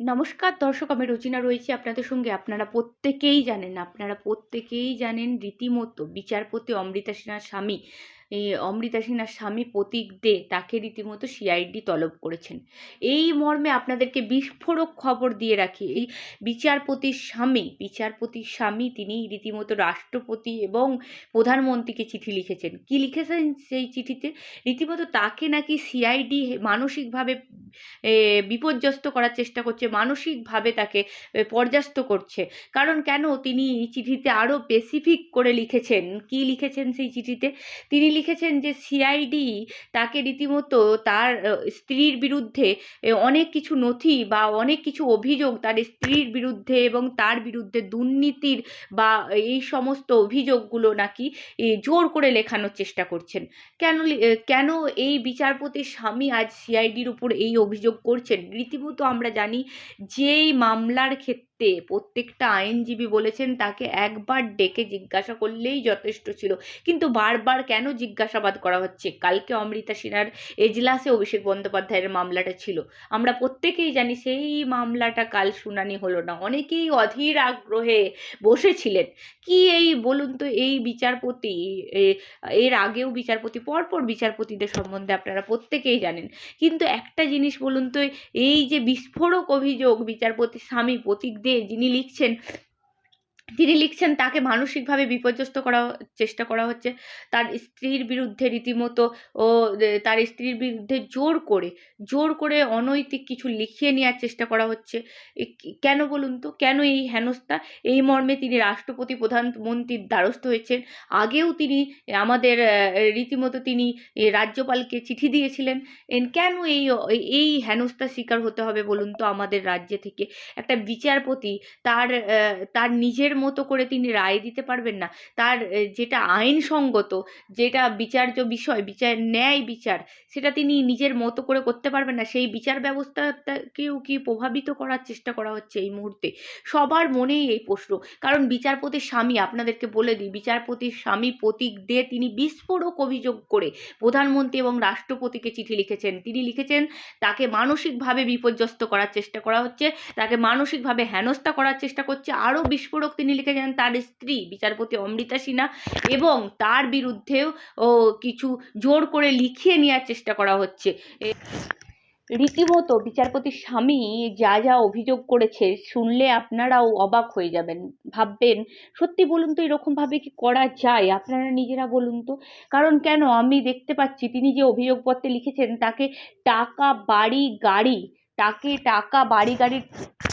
নমস্কার, দর্শক, আমি রচিনা রয়েছি আপনাদের সঙ্গে। আপনারা প্রত্যেকেই জানেন, আপনারা প্রত্যেকেই জানেন রীতিমতো বিচারপতি অমৃতা সিনহা স্বামী অমৃতা সিনহার স্বামী প্রতীক দে তাকে রীতিমতো সিআইডি তলব করেছেন। এই মর্মে আপনাদেরকে বিস্ফোরক খবর দিয়ে রাখি, এই বিচারপতির স্বামী বিচারপতির স্বামী তিনি রীতিমতো রাষ্ট্রপতি এবং প্রধানমন্ত্রীকে চিঠি লিখেছেন। কি লিখেছেন সেই চিঠিতে? রীতিমতো তাকে নাকি সিআইডি মানসিকভাবে বিপর্যস্ত করার চেষ্টা করছে, মানসিকভাবে তাকে পর্যাস্ত করছে। কারণ কেন তিনি চিঠিতে আরও স্পেসিফিক করে লিখেছেন? কি লিখেছেন সেই চিঠিতে? তিনি লিখেছেন যে সিআইডি তাকে রীতিমতো তার স্ত্রীর বিরুদ্ধে অনেক কিছু নথি বা অনেক কিছু অভিযোগ তার স্ত্রীর বিরুদ্ধে এবং তার বিরুদ্ধে দুর্নীতির বা এই সমস্ত অভিযোগগুলো নাকি জোর করে লেখানোর চেষ্টা করছেন। কেন কেন এই বিচারপতির স্বামী আজ সিআইডির উপর এই অভিযোগ করছেন? রীতিমতো আমরা জানি, যেই মামলার ক্ষেত্রে প্রত্যেকটা আইনজীবী বলেছেন তাকে একবার ডেকে জিজ্ঞাসা করলেই যথেষ্ট ছিল। কিন্তু বারবার কেন জিজ্ঞাসাবাদ করা হচ্ছে? কালকে অমৃতা সিনহার এজলাসে অভিষেক বন্দ্যোপাধ্যায়ের মামলাটা ছিল। আমরা প্রত্যেকেই জানি সেই মামলাটা কাল শুনানি হলো না। অনেকেই অধীর আগ্রহে বসেছিলেন। কি এই বলুন তো, এই বিচারপতি এর আগেও বিচারপতি, পরপর বিচারপতিদের সম্বন্ধে আপনারা প্রত্যেকেই জানেন। কিন্তু একটা জিনিস বলুন তো, এই যে বিস্ফোরক অভিযোগ বিচারপতি স্বামী প্রতীক দে যিনি লিখছেন তিনি লিখছেন, তাকে মানসিকভাবে বিপর্যস্ত করা চেষ্টা করা হচ্ছে। তার স্ত্রীর বিরুদ্ধে রীতিমতো ও তার স্ত্রীর বিরুদ্ধে জোর করে জোর করে অনৈতিক কিছু লিখিয়ে নেওয়ার চেষ্টা করা হচ্ছে। কেন বলুন তো? কেন এই হেনস্থা? এই মর্মে তিনি রাষ্ট্রপতি, প্রধানমন্ত্রীর দ্বারস্থ হয়েছেন। আগেও তিনি আমাদের রীতিমতো তিনি রাজ্যপালকে চিঠি দিয়েছিলেন। কেন এই এই হেনস্থার শিকার হতে হবে বলুন তো আমাদের রাজ্যে থেকে? একটা বিচারপতি তার তার নিজের মতো করে তিনি রায় দিতে পারবেন না। তার যেটা আইনসঙ্গত, যেটা বিচার্য বিষয়, বিচার, ন্যায় বিচার, সেটা তিনি নিজের মতো করে করতে পারবেন না। সেই বিচার ব্যবস্থাকেও কি প্রভাবিত করার চেষ্টা করা হচ্ছে এই মুহূর্তে? সবার মনেই এই প্রশ্ন। কারণ বিচারপতির স্বামী, আপনাদেরকে বলে দিই, বিচারপতির স্বামী প্রতীক দে তিনি বিস্ফোরক অভিযোগ করে প্রধানমন্ত্রী এবং রাষ্ট্রপতিকে চিঠি লিখেছেন। তিনি লিখেছেন, তাকে মানসিকভাবে বিপর্যস্ত করার চেষ্টা করা হচ্ছে, তাকে মানসিকভাবে হেনস্থা করার চেষ্টা করছে, আরও বিস্ফোরক তিনি লিখেছেন তার স্ত্রী বিচারপতি অমৃতা সিনহা এবং তার বিরুদ্ধেও, ও কিছু জোর করে লিখিয়ে নেওয়ার চেষ্টা করা হচ্ছে। রীতিমতো বিচারপতির স্বামী যা যা অভিযোগ করেছে শুনলে আপনারাও অবাক হয়ে যাবেন, ভাববেন, সত্যি বলুন তো এরকমভাবে কি করা যায়? আপনারা নিজেরা বলুন তো। কারণ কেন? আমি দেখতে পাচ্ছি, তিনি যে অভিযোগপত্রে লিখেছেন, তাকে টাকা, বাড়ি, গাড়ি তাকে টাকা, বাড়ি গাড়ির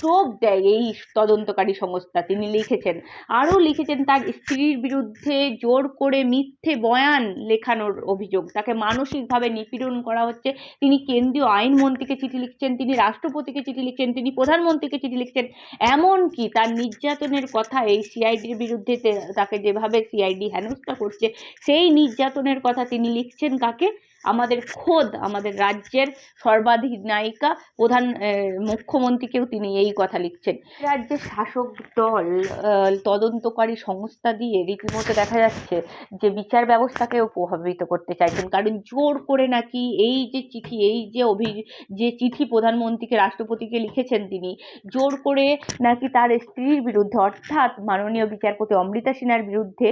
টোপ দেয় এই তদন্তকারী সংস্থা। তিনি লিখেছেন, আরও লিখেছেন, তার স্ত্রীর বিরুদ্ধে জোর করে মিথ্যে বয়ান লেখানোর অভিযোগ। তাকে মানসিকভাবে নিপীড়ন করা হচ্ছে। তিনি কেন্দ্রীয় আইনমন্ত্রীকে চিঠি লিখছেন, তিনি রাষ্ট্রপতিকে চিঠি লিখছেন, তিনি প্রধানমন্ত্রীকে চিঠি লিখছেন। এমনকি তার নির্যাতনের কথা এই সিআইডির বিরুদ্ধে তাকে যেভাবে সিআইডি হেনস্থা করছে, সেই নির্যাতনের কথা তিনি লিখছেন কাকে? আমাদের খোদ, আমাদের রাজ্যের সর্বাধিনায়িকা প্রধান মুখ্যমন্ত্রীকেও তিনি এই কথা লিখছেন। রাজ্যের শাসক দল তদন্তকারী সংস্থা দিয়ে রীতিমতো দেখা যাচ্ছে যে বিচার ব্যবস্থাকেও প্রভাবিত করতে চাইছেন। কারণ জোর করে নাকি এই যে চিঠি, এই যে অভি, যে চিঠি প্রধানমন্ত্রীকে, রাষ্ট্রপতিকে লিখেছেন তিনি, জোর করে নাকি তার স্ত্রীর বিরুদ্ধে, অর্থাৎ মাননীয় বিচারপতি অমৃতা সিনহার বিরুদ্ধে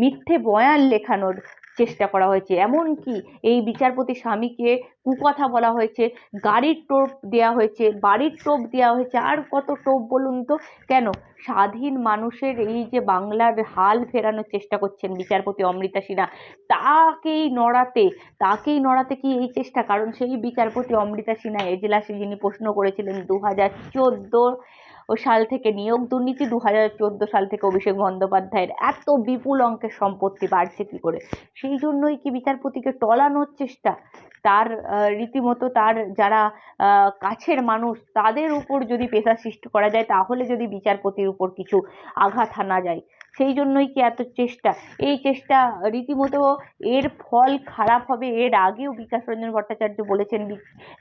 মিথ্যে বয়ান লেখানোর চেষ্টা করা হয়েছে। এমনকি এই বিচারপতি স্বামীকে কুকথা বলা হয়েছে, গাড়ির টোপ দেওয়া হয়েছে, বাড়ির টোপ দেওয়া হয়েছে। আর কত টোপ বলুন তো? কেন? স্বাধীন মানুষের এই যে বাংলার হাল ফেরানোর চেষ্টা করছেন বিচারপতি অমৃতা সিনহা তাকেই নড়াতে তাকেই নড়াতে কি এই চেষ্টা? কারণ সেই বিচারপতি অমৃতা সিনহা এজলাসে যিনি প্রশ্ন করেছিলেন দু হাজার চোদ্দ ও সাল থেকে নিয়োগ দুর্নীতি দু হাজার চোদ্দ সাল থেকে অভিষেক বন্দ্যোপাধ্যায়ের এত বিপুল অঙ্কের সম্পত্তি বাড়ছে কী করে? সেই জন্যই কি বিচারপতিকে টলানোর চেষ্টা? তার রীতিমতো তার যারা কাছের মানুষ, তাদের উপর যদি পেশা সৃষ্টি করা যায়, তাহলে যদি বিচারপতির উপর কিছু আঘাত হানা যায় সেই জন্যই কি এত চেষ্টা? এই চেষ্টা রীতিমতো এর ফল খারাপ হবে এর আগেও বিকাশ রঞ্জন ভট্টাচার্য বলেছেন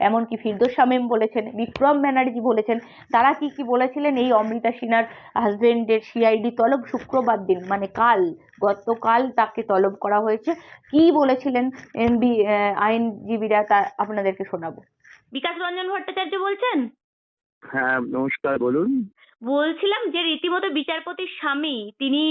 এমনকি ফিরদোস শামীম বলেছেন, বিক্রম ব্যানার্জি বলেছেন, তারা কি কি বলেছিলেন? এই অমৃতা সিনহার হাজবেন্ডের সিআইডি তলব শুক্রবার দিন মানে কাল, গতকাল তাকে তলব করা হয়েছে। কি বলেছিলেন এমবি আইনজীবীরা তা আপনাদেরকে শোনাবো। বিকাশ রঞ্জন ভট্টাচার্য বলছেন? হ্যাঁ নমস্কার, বলুন। বলছিলাম যে রীতিমতো বিচারপতির স্বামী, তিনি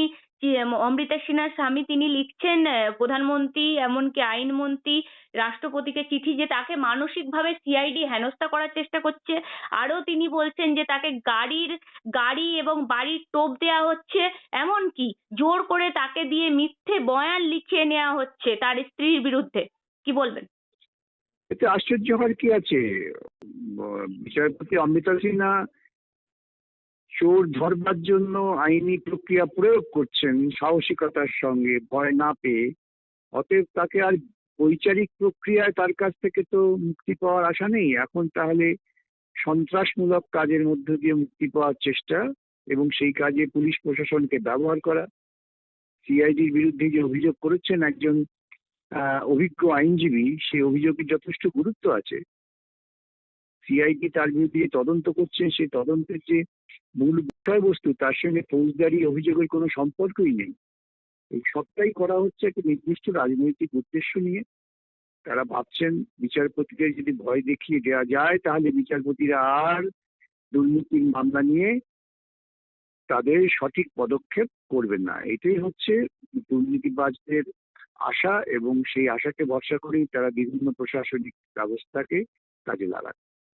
অমৃতা সিনহার স্বামী, তিনি লিখছেন প্রধানমন্ত্রী, এমনকি আইনমন্ত্রী, রাষ্ট্রপতিকে চিঠি যে তাকে মানসিকভাবে সিআইডি হেনস্থা করার চেষ্টা করছে। আরও তিনি বলছেন যে তাকে গাড়ির, গাড়ি এবং বাড়ির টোপ দেওয়া হচ্ছে, এমনকি জোর করে তাকে দিয়ে মিথ্যে বয়ান লিখিয়ে নেওয়া হচ্ছে তার স্ত্রীর বিরুদ্ধে। কি বলবেন? এতে আশ্চর্য হওয়ার কি আছে? বিচারপতি অমৃতা সিনহা চোর ধরবার জন্য আইনি প্রক্রিয়া প্রয়োগ করছেন সাহসিকতার সঙ্গে, ভয় না পেয়ে। অতএব তাকে আর বৈচারিক প্রক্রিয়ায় তার কাছ থেকে তো মুক্তি পাওয়ার আশা নেই। এখন তাহলে সন্ত্রাসমূলক কাজের মধ্য দিয়ে মুক্তি পাওয়ার চেষ্টা এবং সেই কাজে পুলিশ প্রশাসনকে ব্যবহার করা। সিআইডির বিরুদ্ধে যে অভিযোগ করেছেন একজন অভিজ্ঞ আইনজীবী, সেই অভিযোগের যথেষ্ট গুরুত্ব আছে। সিআইডি তার বিরুদ্ধে তদন্ত করছেন, সেই তদন্তের যে মূল বিষয়বস্তু, তার সঙ্গে ফৌজদারি অভিযোগের কোনো সম্পর্কই নেই। এই সবটাই করা হচ্ছে একটা নির্দিষ্ট রাজনৈতিক উদ্দেশ্য নিয়ে। তারা ভাবছেন, বিচারপতিদের যদি ভয় দেখিয়ে দেওয়া যায়, তাহলে বিচারপতিরা আর দুর্নীতির মামলা নিয়ে তাদের সঠিক পদক্ষেপ করবেন না। এটাই হচ্ছে দুর্নীতিবাজদের আশা এবং সেই আশাকে ভরসা করেই তারা বিভিন্ন প্রশাসনিক ব্যবস্থাকে কাজে লাগান।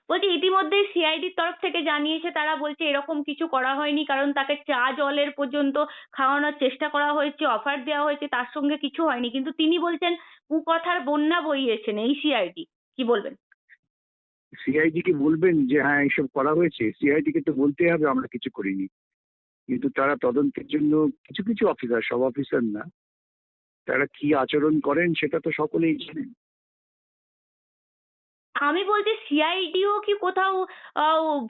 বলছি ইতিমধ্যেই সিআইডির তরফ থেকে জানিয়েছে তারা বলছে এরকম কিছু করা হয়নি কারণ তাকে চা জলের পর্যন্ত খাওয়ানোর চেষ্টা করা হয়েছে অফার দেওয়া হয়েছে তার সঙ্গে কিছু হয়নি। কিন্তু তিনি বলছেন কুকথার বন্যা বইয়েছেন এই সিআইডি কি বলবেন? সিআইডি কে বলবেন যে হ্যাঁ এইসব করা হয়েছে? সিআইডি কে তো বলতে হবে আমরা কিছু করিনি। কিন্তু তারা তদন্তের জন্য কিছু কিছু অফিসার সব অফিসার না তারা কি আচরণ করেন সেটা তো সকলেই জানেন। আমি বলছি সিআইডিও কি কোথাও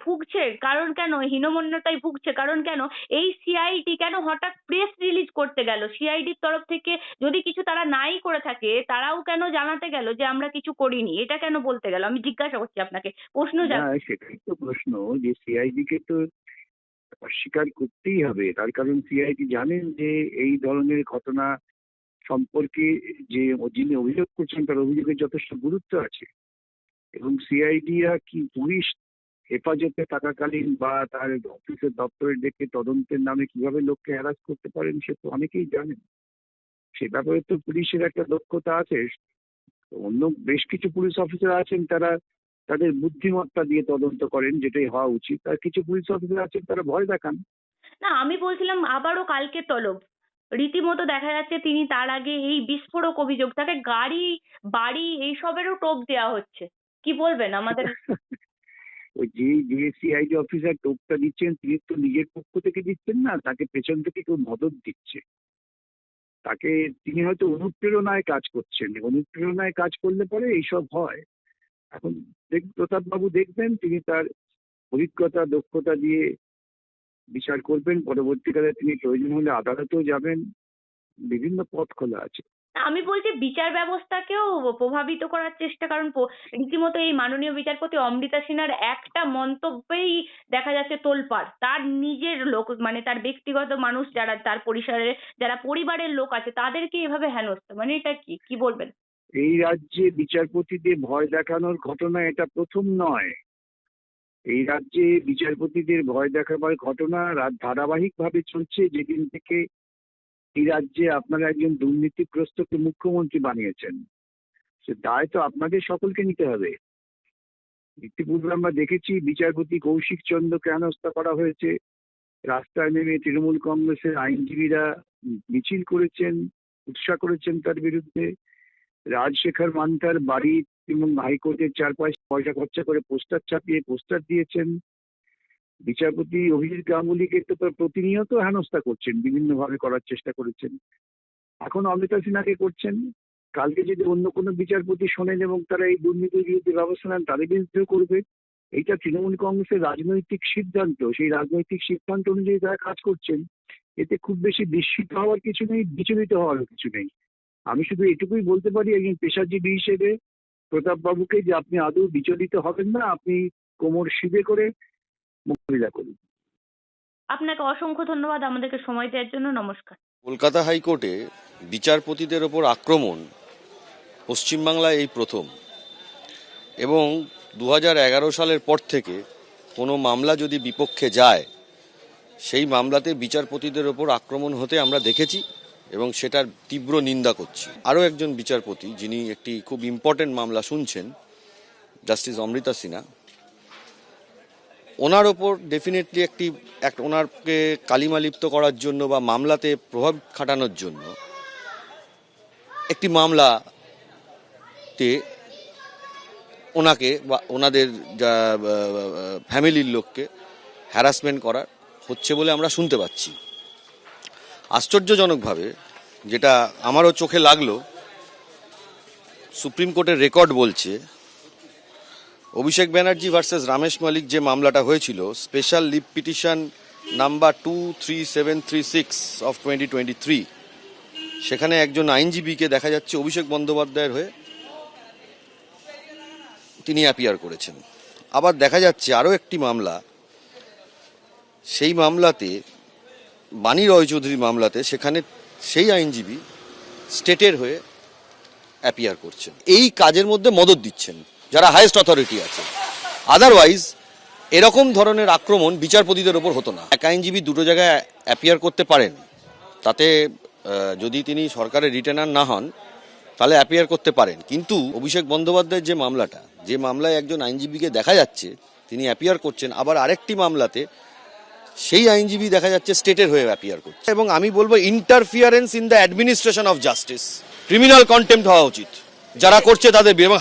ভুগছে? কারণ কেন? হীনমন্যতায় ভুগছে? কারণ কেন? এই সিআইডি কেন হঠাৎ প্রেস রিলিজ করতে গেল? সিআইডির তরফ থেকে যদি কিছু তারা নাই করে থাকে তারাও কেন জানাতে গেল যে আমরা কিছু করিনি? এটা কেন বলতে গেল? আমি জিজ্ঞাসা করছি আপনাকে। প্রশ্ন সেটাই তো প্রশ্ন যে সিআইডি কে তো অস্বীকার করতেই হবে। তার কারণ সিআইডি জানেন যে এই ধরনের ঘটনা সম্পর্কে যে যিনি অভিযোগ করছেন তার অভিযোগের যথেষ্ট গুরুত্ব আছে। এবং সিআইডিরা কি পুলিশ হেফাজতে থাকাকালীন বা তার অফিসের দপ্তরে ডেকে তদন্তের নামে কীভাবে লোককে হ্যারাস করতে পারেন সে তো অনেকেই জানেন। সে ব্যাপারে তো পুলিশের একটা দক্ষতা আছে। অন্য বেশ কিছু পুলিশ অফিসার আছেন তারা তাদের বুদ্ধিমত্তা দিয়ে তদন্ত করেন, যেটাই হওয়া উচিত। আর কিছু পুলিশ অফিসার আছেন তারা ভয় দেখান। না, আমি বলছিলাম আবারও কালকে তলব। রীতিমতো দেখা যাচ্ছে তিনি তার আগে এই বিস্ফোরক অভিযোগ তাকে গাড়ি, বাড়ি এইসবেরও টোপ দেওয়া হচ্ছে। কি বলবেন আমাদের? ওই যে যে অফিসার টোপটা দিচ্ছেন, তিনি তো নিজের পক্ষ থেকে দিচ্ছেন না, তাকে পেছন থেকে কেউ মদত দিচ্ছে। তাকে তিনি হয়তো অনুপ্রেরণায় কাজ করছেন। অনুপ্রেরণায় কাজ করলে পরে এইসব হয়। এখন দেখ প্রতাপবাবু দেখবেন, তিনি তার অভিজ্ঞতা, দক্ষতা দিয়ে বিচার করবেন পরবর্তীকালে তিনি প্রয়োজন হলে আদালতেও যাবেন। বিভিন্ন পথ খোলা আছে। আমি বলছি বিচার ব্যবস্থাকেও প্রভাবিত করার চেষ্টা কারণ রীতিমতো এই মাননীয় বিচারপতি অমৃতা সিনহার একটা মন্তব্যেই দেখা যাচ্ছে তোলপাড়। তার নিজের লোক মানে তার ব্যক্তিগত মানুষ যারা তার পরিসরের যারা পরিবারের লোক আছে তাদেরকে এভাবে হেনস্থা। মানে এটা কি? কি বলবেন? এই রাজ্যে বিচারপতিদের ভয় দেখানোর ঘটনা এটা প্রথম নয়। এই রাজ্যে বিচারপতিদের ভয় দেখাবার ঘটনা ধারাবাহিকভাবে চলছে, যেদিন থেকে এই রাজ্যে আপনারা একজন দুর্নীতিগ্রস্তকে মুখ্যমন্ত্রী বানিয়েছেন। সে দায় তো আপনাদের সকলকে নিতে হবে। ইতিপূর্বে আমরা দেখেছি বিচারপতি কৌশিক চন্দ্রকে হেনস্থা করা হয়েছে। রাস্তায় নেমে তৃণমূল কংগ্রেসের আইনজীবীরা মিছিল করেছেন, উৎসাহ করেছেন তার বিরুদ্ধে। রাজশেখর মান্তার বাড়ি এবং হাইকোর্টের চার পয়সা খরচা করে পোস্টার ছাপিয়ে পোস্টার দিয়েছেন। বিচারপতি অভিজিৎ গাঙ্গুলিকে তো প্রতিনিয়ত হেনস্থা করছেন, বিভিন্নভাবে করার চেষ্টা করেছেন। এখন অমৃতা সিনহাকে করছেন। কালকে যদি অন্য কোনো বিচারপতি শোনেন এবং তারা এই দুর্নীতির বিরুদ্ধে ব্যবস্থা নেন, তাদের বিরুদ্ধেও করবে। এইটা তৃণমূল কংগ্রেসের রাজনৈতিক সিদ্ধান্ত, সেই রাজনৈতিক সিদ্ধান্ত অনুযায়ী তারা কাজ করছেন। এতে খুব বেশি বিস্মিত হওয়ার কিছু নেই, বিচলিত হওয়ারও কিছু নেই। আমি শুধু এটুকুই বলতে পারি, একজন পেশাজীবী হিসেবে প্রতাপ বাবুকে যে আপনি আদৌ বিচলিত হবেন না আপনি কোমর শিবে করে মোকাবিলা করুন। আপনাকে অসংখ্য ধন্যবাদ আমাদেরকে সময় দেওয়ার জন্য নমস্কার। কলকাতা হাইকোর্টে বিচারপতিদের ওপর আক্রমণ পশ্চিমবাংলায় এই প্রথম এবং দু এগারো সালের পর থেকে কোনো মামলা যদি বিপক্ষে যায় সেই মামলাতে বিচারপতিদের ওপর আক্রমণ হতে আমরা দেখেছি। এবং সেটার তীব্র নিন্দা করছি। আরও একজন বিচারপতি, যিনি একটি খুব ইম্পর্টেন্ট মামলা শুনছেন জাস্টিস অমৃতা সিনহা, ওনার ওপর ডেফিনেটলি একটি, এক, ওনারকে কালিমালিপ্ত করার জন্য বা মামলাতে প্রভাব খাটানোর জন্য একটি মামলাতে ওনাকে বা ওনাদের ফ্যামিলির লোককে হ্যারাসমেন্ট করা হচ্ছে বলে আমরা শুনতে পাচ্ছি। আশ্চর্যজনকভাবে যেটা আমারও চোখে লাগল, সুপ্রিম কোর্টের রেকর্ড বলছে, অভিষেক ব্যানার্জি ভার্সেস রামেশ মালিক যে মামলাটা হয়েছিল, special leave petition number two three seven three six of twenty twenty three সেখানে একজন আইনজীবীকে দেখা যাচ্ছে অভিষেক বন্দ্যোপাধ্যায়ের হয়ে তিনি অ্যাপিয়ার করেছেন। আবার দেখা যাচ্ছে আরও একটি মামলা, সেই মামলাতে বাণী রয় চৌধুরী মামলাতে সেখানে সেই আইনজীবী স্টেটের হয়ে অ্যাপিয়ার করছেন। এই কাজের মধ্যে মদত দিচ্ছেন, যারা হাইয়েস্ট অথরিটি আছে। আদারওয়াইজ এরকম ধরনের আক্রমণ বিচারপতিদের ওপর হতো না। এক আইনজীবী দুটো জায়গায় অ্যাপিয়ার করতে পারেন, তাতে যদি তিনি সরকারের রিটেনার না হন, তাহলে অ্যাপিয়ার করতে পারেন। কিন্তু অভিষেক বন্দ্যোপাধ্যায়ের যে মামলাটা, যে মামলায় একজন আইনজীবীকে দেখা যাচ্ছে, তিনি অ্যাপিয়ার করছেন, আবার আরেকটি মামলাতে সেই আইনজীবী দেখা যাচ্ছে স্টেটের হয়ে অ্যাপিয়ার করছে। এবং আমি বলব interference in the administration of justice criminal contempt হওয়া উচিত। যারা করছে তাদের এবং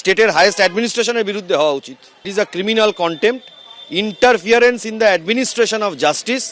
স্টেটের হাইয়েস্ট অ্যাডমিনিস্ট্রেশনের বিরুদ্ধে হওয়া উচিত। It is a criminal contempt interference in the administration of justice